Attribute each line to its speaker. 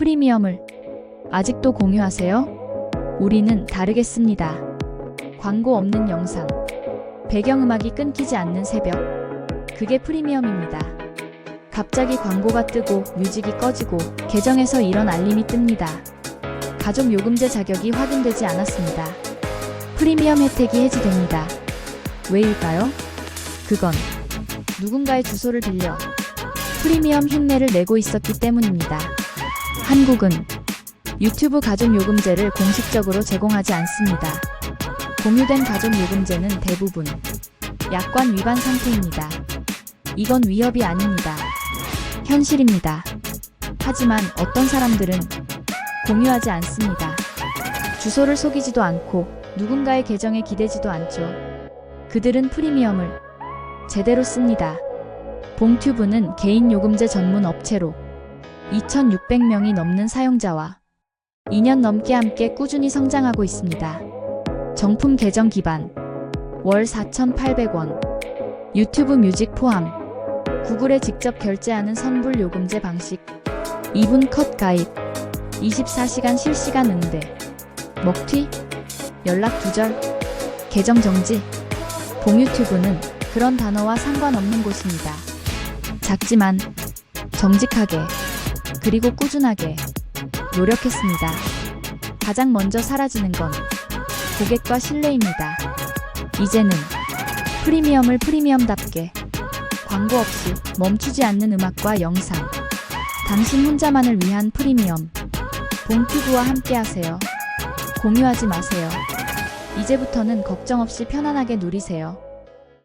Speaker 1: 프리미엄을 아직도 공유하세요? 우리는 다르겠습니다. 광고 없는 영상, 배경음악이 끊기지 않는 새벽. 그게 프리미엄입니다. 갑자기 광고가 뜨고 뮤직이 꺼지고 계정에서 이런 알림이 뜹니다. 가족 요금제 자격이 확인되지 않았습니다. 프리미엄 혜택이 해지됩니다. 왜일까요? 그건 누군가의 주소를 빌려 프리미엄 흉내를 내고 있었기 때문입니다. 한국은 유튜브 가족 요금제를 공식적으로 제공하지 않습니다. 공유된 가족 요금제는 대부분 약관 위반 상태입니다. 이건 위협이 아닙니다. 현실입니다. 하지만 어떤 사람들은 공유하지 않습니다. 주소를 속이지도 않고 누군가의 계정에 기대지도 않죠. 그들은 프리미엄을 제대로 씁니다. 봉튜브는 개인 요금제 전문 업체로 2,600명이 넘는 사용자와 2년 넘게 함께 꾸준히 성장하고 있습니다. 정품 계정 기반 월 4,800원 유튜브 뮤직 포함 구글에 직접 결제하는 선불 요금제 방식 2분 컷 가입 24시간 실시간 응대 먹튀 연락 두절 계정 정지 봉유튜브는 그런 단어와 상관없는 곳입니다. 작지만 정직하게 그리고 꾸준하게 노력했습니다. 가장 먼저 사라지는 건 고객과 신뢰입니다. 이제는 프리미엄을 프리미엄답게 광고 없이 멈추지 않는 음악과 영상 당신 혼자만을 위한 프리미엄 봉튜브와 함께 하세요. 공유하지 마세요. 이제부터는 걱정 없이 편안하게 누리세요.